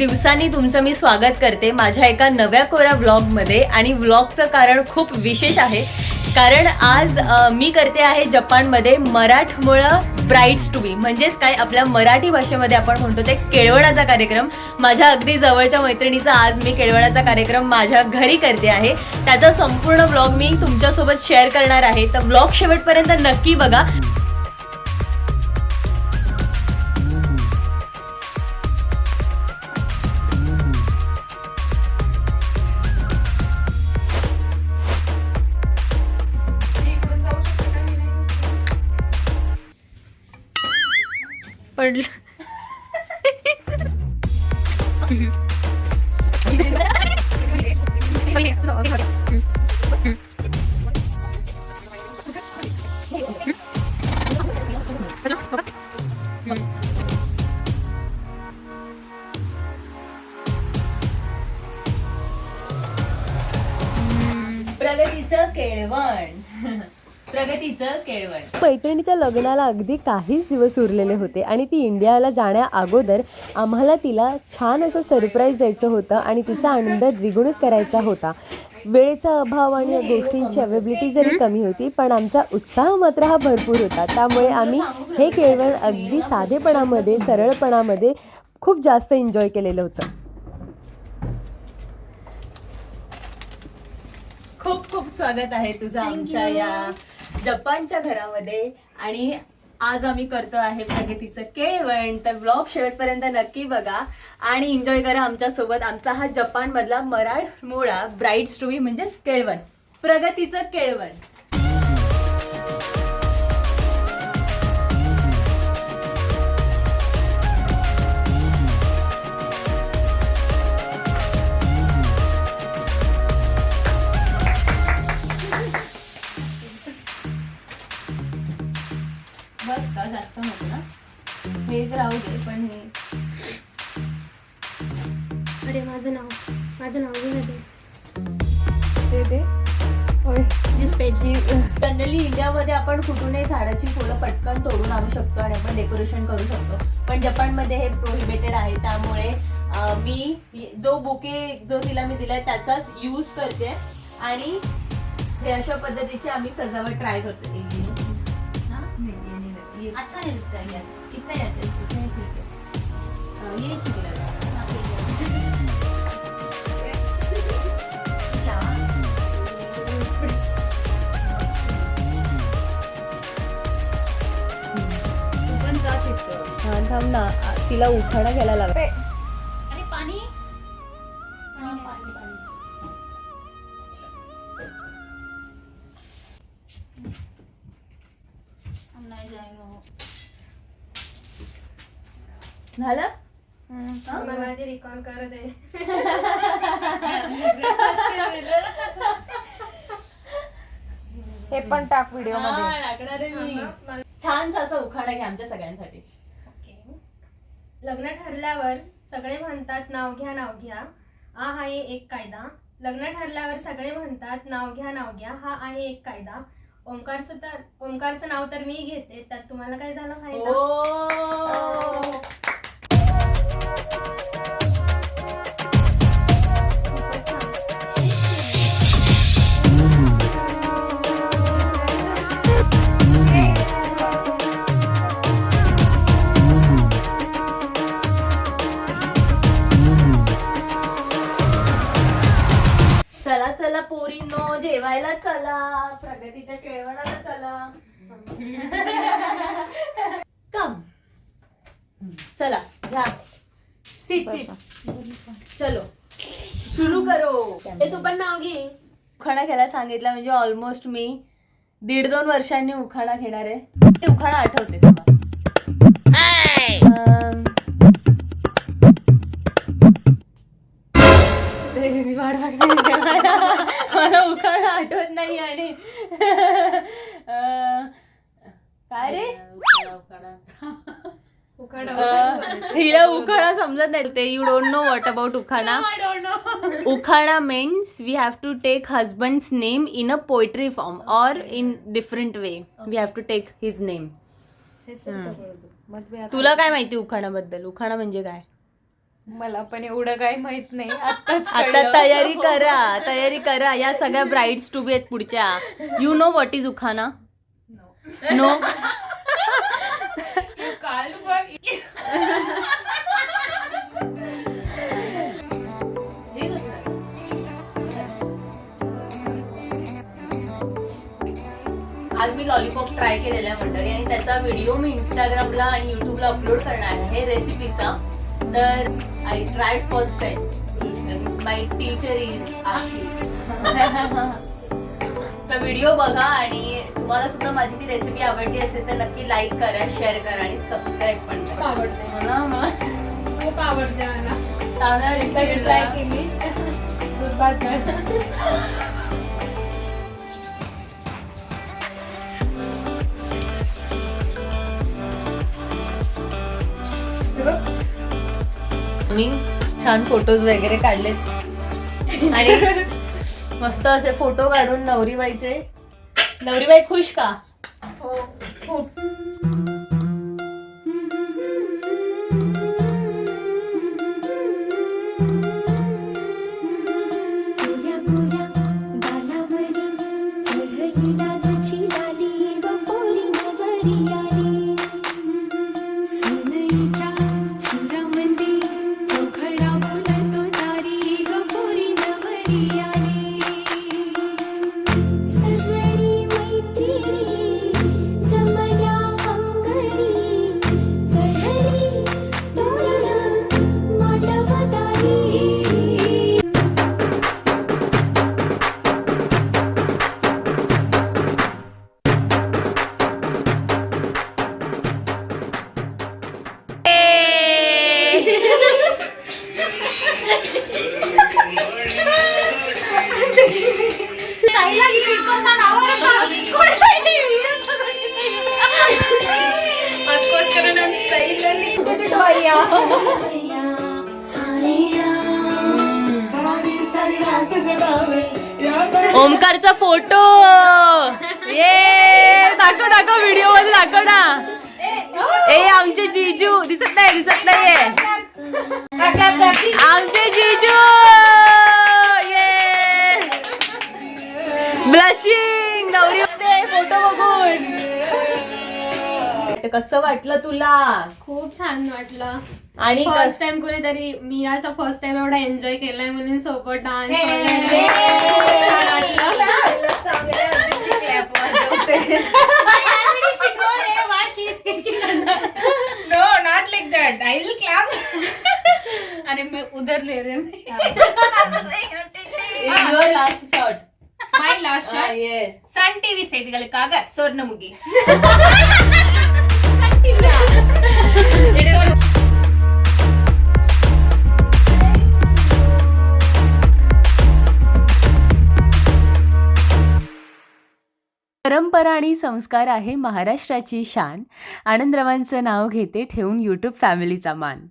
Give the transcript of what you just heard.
दिवसांनी तुमचं मी स्वागत करते माझ्या एका नव्या कोरा व्लॉगमध्ये. आणि व्लॉगचं कारण खूप विशेष आहे. कारण आज मी करते आहे जपानमध्ये मराठमोळं ब्राईड्स टू बी म्हणजेच काय आपल्या मराठी भाषेमध्ये आपण म्हणतो ते केळवणाचा कार्यक्रम. माझ्या अगदी जवळच्या मैत्रिणीचा आज मी केळवणाचा कार्यक्रम माझ्या घरी करते आहे. त्याचा संपूर्ण ब्लॉग मी तुमच्यासोबत शेअर करणार आहे. तर ब्लॉग शेवटपर्यंत नक्की बघा. पडलं. प्रगतीचं केळवण. प्रगतीचं केळवण. मैत्रिणीच्या लग्नाला अगदी काहीच दिवस उरलेले होते आणि ती इंडियाला जाण्या अगोदर आम्हाला तिला छान असं सरप्राईज द्यायचं होतं आणि तिचा आनंद द्विगुणित करायचा होता. वेळेचा अभाव आणि या गोष्टींची अवेबिलिटी जरी कमी होती पण आमचा उत्साह मात्र हा भरपूर होता. त्यामुळे आम्ही हे केळवण अगदी साधेपणामध्ये सरळपणामध्ये खूप जास्त एन्जॉय केलेलं होतं. खूप खूप स्वागत आहे तुझं आमच्या या जपानच्या घरामध्ये. आणि आज आम्ही करतो आहे प्रगतीचं केळवण. तर ब्लॉग शेवटपर्यंत नक्की बघा. आणि एन्जॉय करा आमच्यासोबत. आमचा हा जपान मधला मराठमोळा ब्राईट स्टोरी म्हणजेच केळवण. प्रगतीचं केळवण. जास्त नको हेच राहू दे पण हे. अरे माझं नाव माझं नाव पेज जनरली इंडियामध्ये आपण कुठूनही झाडाची फुलं पटकन तोडून आणू शकतो आणि आपण डेकोरेशन करू शकतो. पण जपानमध्ये हे प्रोहिबिटेड आहे त्यामुळे मी जो बुके जो तिला मी दिलाय त्याचाच यूज करते. आणि हे अशा पद्धतीची आम्ही सजावट ट्राय करतो. अच्छा नहीं दिखता है यार कितना है इसमें ठीक है अं, ठीक लग रहा छान थांब ना तिला उखाणा घ्यायला लागते अरे पाणी झालं? मला ते रिकॉल करत आहे हे पण टाक व्हिडिओमध्ये. हा, टाकणार आहे मी. मला- छानसा असा उखाणा घ्या आमच्या सगळ्यांसाठी. ओके. लग्न ठरल्यावर सगळे म्हणतात नाव घ्या नाव घ्या. हा आहे एक कायदा. लग्न ठरल्यावर सगळे म्हणतात नाव घ्या नाव घ्या. हा आहे एक कायदा. ओंकारचं तर ओंकारचं नाव तर मी घेते त्यात तुम्हाला काय झालं फायदा ओ! चला चला पोरींनो जेवायला चला. प्रगतीच्या केळवणाला चला. कम चला घ्या सीट सीट चलो. सुरू करो. ए, तू पण नाव घे. उखाणा घ्यायला सांगितलं म्हणजे ऑलमोस्ट मी दीड दोन वर्षांनी उखाणा घेणार आहे. ते उखाणा आठवते तुम्हाला अम, ते वाट बघते मला. मला उखाणा आठवत नाही आणि अं, काय रे? उखाडा. अं, हिला उखाणा समजत नाही. ते you don't know what about उखाणा. उखाणा means we have to take husband's name in a poetry form or in different way. We have to take his name. हे सत्य बोलतो. मग मी आता तुला काय माहिती उखाणाबद्दल? उखाणा म्हणजे काय? मला पण एवढं काही माहीत नाही आता तयारी करा तयारी करा. या सगळ्या ब्राईड्स टू बी आहेत पुढच्या. यू नो व्हॉट इज उखाना? नो आज मी लॉलीपॉप ट्राय केलेला मंडळी आणि त्याचा व्हिडिओ मी इंस्टाग्रामला आणि युट्यूबला अपलोड करणार आहे रेसिपीचा तर I tried first time my teacher is Ashi तर व्हिडिओ बघा आणि तुम्हाला सुद्धा माझी ती रेसिपी आवडली असेल तर नक्की लाईक करा शेअर करा आणि सबस्क्राईब पण खूप करा. आवडते. हो ना मग? खूप आवडते मला. एकदा ट्राय. केली. दुर्भाग्य. मी छान फोटोज वगैरे काढलेत. आणि मस्त असे फोटो काढून नवरीबाईचे. नवरीबाई खुश का? हो खूप. नवरी ओमकारचा फोटो. ये दाखव दाखव व्हिडिओमध्ये दाखव ना. ए आमचे जीजू दिसत नाही दिसत नाहीये. आमचे जीजू. ये. ब्लशिंग नवरी फोटो बघून. वाटतं? कसं वाटलं तुला? खूप छान वाटलं. आणि फर्स्ट टाइम कुणीतरी मी असं फर्स्ट टाइम एवढा एन्जॉय केलाय मुलींसोबत डान्स वगैरे. No not like that I will अरे मी उधर ले रे last shot my last yes Sun TV सेटगल काग सोर्णमुगी परंपरा आणि संस्कार आहे महाराष्ट्राची शान. आनंदरावांचं नाव घेते ठेवून यूट्यूब फॅमिलीचा मान.